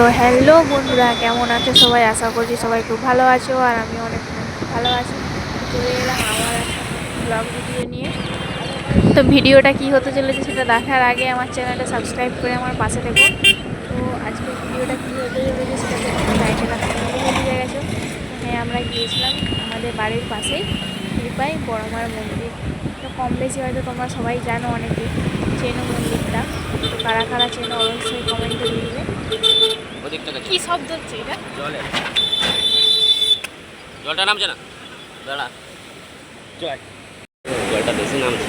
তো হ্যালো বন্ধুরা, কেমন আছে সবাই? আশা করছি সবাই খুব ভালো আছো আর আমি অনেক ভালো আছি। চলে এলাম আমার ব্লগ ভিডিও নিয়ে। তো ভিডিওটা কি হতে চলেছে সেটা দেখার আগে আমার চ্যানেলটা সাবস্ক্রাইব করে আমার পাশে থেকো। তো আজকে ভিডিওটা কী হতে চলেছে সেটা লাইটে বুঝে গেছো। হ্যাঁ আমরা গিয়েছিলাম আমাদের বাড়ির পাশেই, কৃপাই বড়মার মন্দির। তো কম বেশি হয়তো তোমরা সবাই জানো অনেকে, চেনো মন্দিরটা। তো কারা কারা চেনো অবশ্যই কমেন্টে লিখবে ওদিকটা কি শব্দ হচ্ছে এটা? জলে। জলটা নামছে না দাঁড়া জল জলটা বেশি নামছে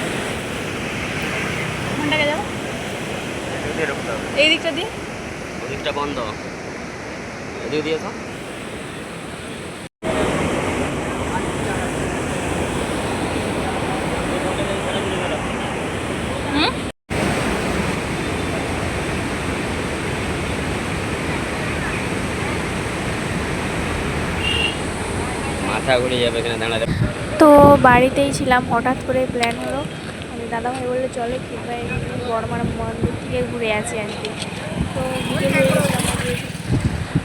কোনটাকে যাব? এই দিকটা দিয়ে? ওদিকটা বন্ধ। ওদিক দিয়ে মাথা ঘুরে যাবে এখানে দাঁড়াতে। তো বাড়িতেই ছিলাম, হঠাৎ করে প্ল্যান হলো। আমি দাদা ভাই বলল, চলে কিংবা বড়মার মন্দির থেকে ঘুরে আসি কি। তো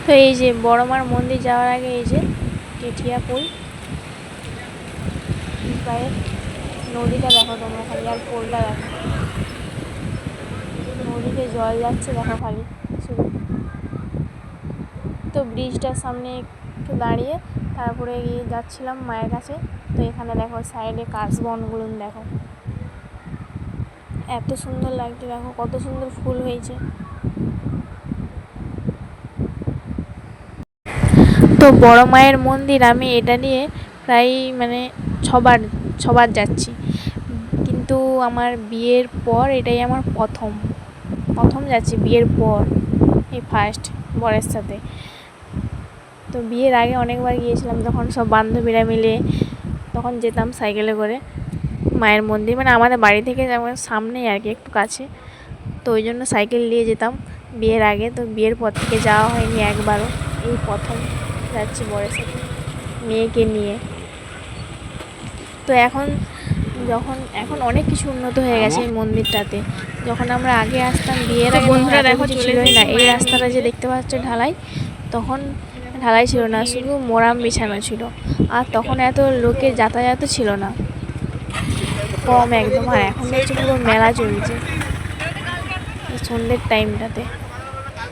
তো এই যে বড়মার মন্দির যাওয়ার আগে এই যে কেঠিয়া পুল। নদীটা দেখো তোমরা খালি, আর পোলটা দেখো। নদীতে জল যাচ্ছে, দেখো খালি। তো ব্রিজটার সামনে একটু দাঁড়িয়ে তারপরে গিয়ে যাচ্ছিলাম মায়ের কাছে। তো এখানে দেখো সাইডে কাশবনগুলো দেখো। এত সুন্দর লাগছে, দেখো কত সুন্দর ফুল হয়েছে। তো বড় মায়ের মন্দির আমি এটা নিয়ে প্রায় মানে ছবার ছবার যাচ্ছি। কিন্তু আমার বিয়ের পর এটাই আমার প্রথম। প্রথম যাচ্ছি বিয়ের পর, এই ফার্স্ট বরের সাথে। তো বিয়ের আগে অনেকবার গিয়েছিলাম তখন সব বান্ধবীরা মিলে তখন যেতাম সাইকেলে করে মায়ের মন্দির মানে আমাদের বাড়ি থেকে যেমন সামনেই আর কি একটু কাছে। তো ওই জন্য সাইকেল নিয়ে যেতাম বিয়ের আগে তো বিয়ের পর থেকে যাওয়া হয়নি একবারও। এই প্রথম যাচ্ছি বরের সাথে মেয়েকে নিয়ে। তো এখন যখন এখন অনেক কিছু উন্নত হয়ে গেছে এই মন্দিরটাতে। যখন আমরা আগে আসতাম বিয়ের আগে বন্ধুরা দেখো ছিলই না। এই রাস্তাটা যে দেখতে পাচ্ছ ঢালাই তখন ঢালাই ছিল না, শুধু মোরাম বিছানো ছিল। আর তখন এত লোকের যাতায়াত ছিল না। কম একদম, আর এখন হচ্ছে পুরো মেলা চলছে। সন্ধ্যের টাইমটাতে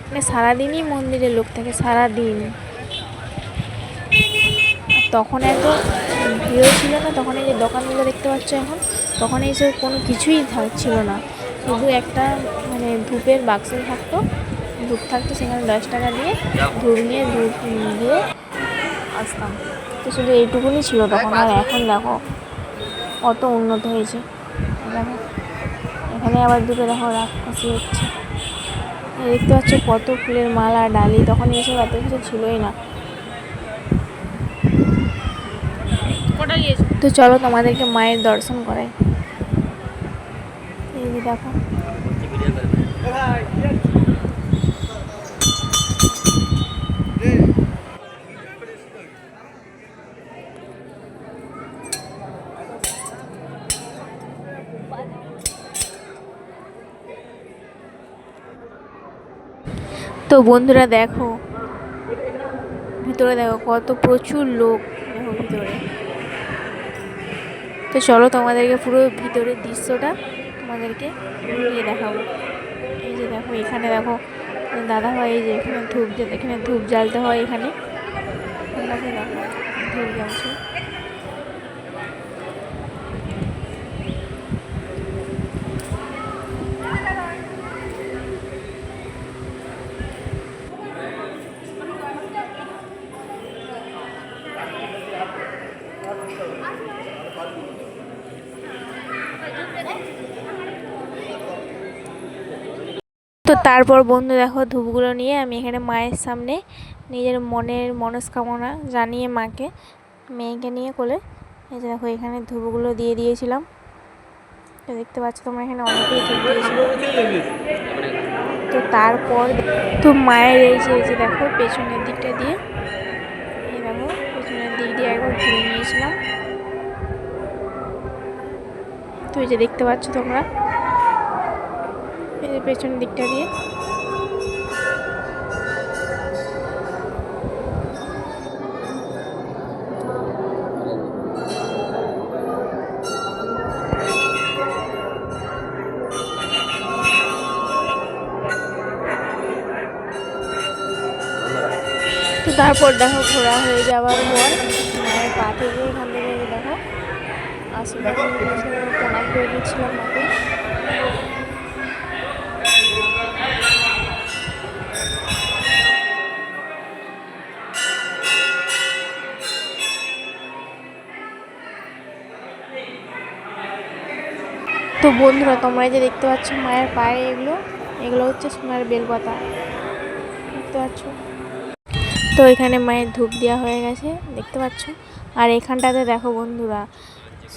মানে সারাদিনই মন্দিরে লোক থাকে, সারাদিন। তখন এত ভিড়ও ছিল না, তখন এই যে দোকানগুলো দেখতে পাচ্ছ এখন, তখন এইসব কোনো কিছুই ছিল না। শুধু একটা মানে ধূপের বাক্স থাকতো। ধূপ থাকতো সেখানে দশ টাকা দিয়ে ধূপ নিয়ে ধূপ দিয়ে আসতাম। তো শুধু এইটুকুনি ছিল তখন আর এখন দেখো কত উন্নত হয়েছে। দেখো এখানে আবার দুটো দেখো রাক্ষসী হচ্ছে। দেখতে পাচ্ছ কত ফুলের মালা ডালি তখন এইসব এত কিছু ছিলই না। তো চলো তোমাদেরকে মায়ের দর্শন করাই। এই দেখো। তো বন্ধুরা দেখো, ভিতরে দেখো কত প্রচুর লোক দেখো ভিতরে। তো চলো তোমাদেরকে পুরো ভিতরের দৃশ্যটা তোমাদেরকে ঘুরিয়ে দেখাবো। এই যে দেখো, এখানে দেখো দাদা ভাই এই যে এখানে ধূপ এখানে ধূপ জ্বালতে হয় এখানে। ধূপ জ্বালছে। তো তারপর বন্ধু দেখো ধূপগুলো নিয়ে আমি এখানে মায়ের সামনে নিজের মনের মনস্কামনা জানিয়ে মাকে, মেয়েকে নিয়ে কোলে। এই যে দেখো এখানে ধূপগুলো দিয়ে দিয়েছিলাম। তো দেখতে পাচ্ছ তোমরা এখানে অনেকেই ধূপ দিয়েছিল। তো তারপর তো মায়ের এই যে এই যে দেখো পেছনের দিকটা দিয়ে, এই দেখো পেছনের দিক দিয়ে একবার ঘুরে নিয়েছিলাম। তো এই যে দেখতে পাচ্ছ তোমরা পেছন দিকটা দিয়ে। তারপর দেখো ঘোরা হয়ে যাওয়ার পর মায়ের পা থেকে এখান দেখো, আশীর্বাদ প্রণাম করে দিয়েছিলাম তো বন্ধুরা, তোমরা যে দেখতে পাচ্ছ মায়ের পায়ে এগুলো এগুলো হচ্ছে সোনার বেলপাতা। দেখতে পাচ্ছ? তো এখানে মায়ের ধূপ দেওয়া হয়ে গেছে, দেখতে পাচ্ছ? আর এখানটাতে দেখো বন্ধুরা,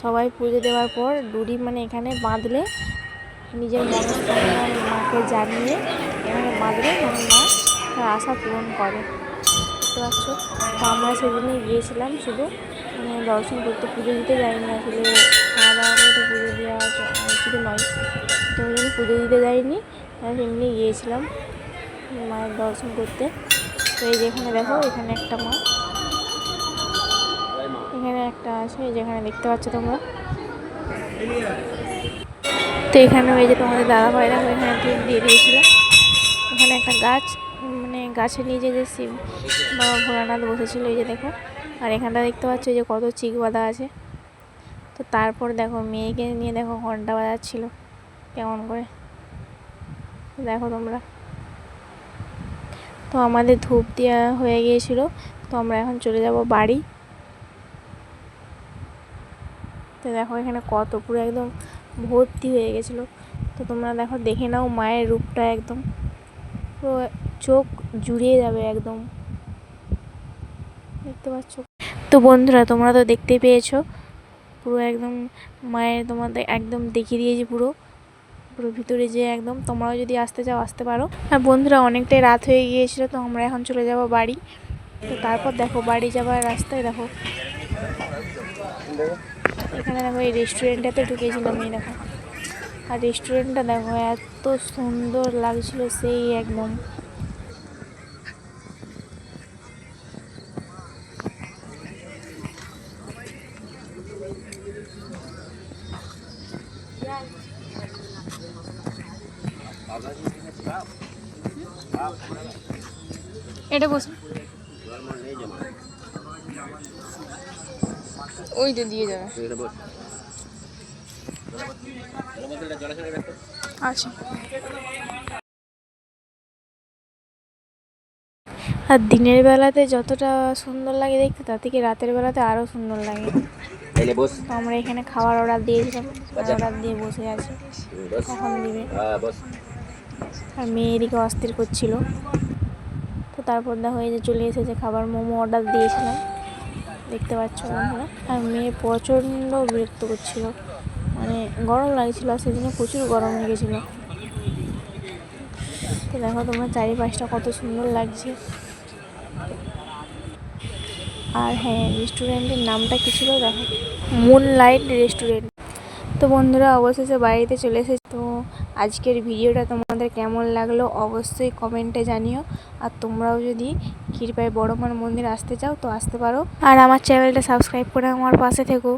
সবাই পুজো দেওয়ার পর ডুরি মানে এখানে বাঁধলে নিজের মনস্কামনা মাকে জানিয়ে এখানে বাঁধলে মানে মা তার আশা পূরণ করে। দেখতে পাচ্ছ? তো আমরা সেদিনে গিয়েছিলাম শুধু মানে দর্শন করতে পুজো দিতে যাইনি আসলে খাওয়া দাওয়া করে তো পুজো দেওয়া উচিত নয়। তো ওই জন্য পুজো দিতে যাইনি এমনি গিয়েছিলাম মায়ের দর্শন করতে। তো এই যেখানে দেখো, এখানে একটা মা। এখানে একটা আছে যেখানে দেখতে পাচ্ছ তোমরা। তো এখানে ওই যে তোমাদের দাদা ভাই দেখো এখানে ধূপ দিয়ে দিয়েছিল। এখানে একটা গাছ মানে গাছের নিচে যে শিব বাবা ভোলানাথ বসেছিল, এই যে দেখো। আর এখানটা দেখতে পাচ্ছ যে কত চিক বাঁধা আছে। তো তারপর দেখো মেয়েকে নিয়ে দেখো ঘণ্টা বাজাচ্ছিল, কেমন করে। দেখো তোমরা। তো আমাদের ধূপ দেওয়া হয়ে গিয়েছিল, তো আমরা এখন চলে যাব বাড়ি। তো দেখো এখানে কত পুরো একদম ভর্তি হয়ে গেছিল। তো তোমরা দেখো দেখে নাও মায়ের রূপটা একদম। পুরো চোখ জুড়িয়ে যাবে একদম। দেখতে পাচ্ছ? বন্ধুরা, তোমরা তো দেখতে পেয়েছ। পুরো একদম মায়ের তোমাদের একদম দেখিয়ে দিয়েছি পুরো। পুরো ভিতরে যে একদম তোমরাও যদি আসতে চাও, আসতে পারো। আর বন্ধুরা, অনেকটাই রাত হয়ে গিয়েছিল, তো আমরা এখন চলে যাব বাড়ি। তো তারপর দেখো, বাড়ি যাবার রাস্তায় দেখো। এখানে দেখো, এই রেস্টুরেন্টটাতে ঢুকেছিলাম এই দেখো। আর রেস্টুরেন্টটা দেখো, এত সুন্দর লাগছিল সেই একদম। এটা বসুন ওই তো দিয়ে যাবে। আচ্ছা। আর দিনের বেলাতে যতটা সুন্দর লাগে দেখতে তার থেকে রাতের বেলাতে আরও সুন্দর লাগে। আমরা এখানে খাবার অর্ডার দিয়েছিলাম অর্ডার দিয়ে বসে আছি। বস। কখন দিবে। হ্যাঁ বস। আর মেয়ে এদিকে অস্থির করছিল। তো তারপর দেখো এই যে চলে এসেছে খাবার মোমো অর্ডার দিয়েছিলাম। দেখতে পাচ্ছ বন্ধুরা? আর মেয়ে প্রচণ্ড বিরক্ত করছিল। মানে গরম লাগছিল সেদিনে প্রচুর গরম লেগেছিল। তো দেখো তোমার চারিপাশটা কত সুন্দর লাগছে। আর হ্যাঁ রেস্টুরেন্টের নামটা কী ছিল দেখো? মুন লাইট রেস্টুরেন্ট তো বন্ধুরা, অবশেষে বাড়িতে চলে এসেছে। তো আজকের ভিডিওটা তোমাদের কেমন লাগল অবশ্যই কমেন্টে জানিও। আর তোমরাও যদি ক্ষীরপাই বড়মার মন্দির আসতে চাও তো আসতে পারো। আর আমার চ্যানেলটা সাবস্ক্রাইব করে আমার পাশে থেকো।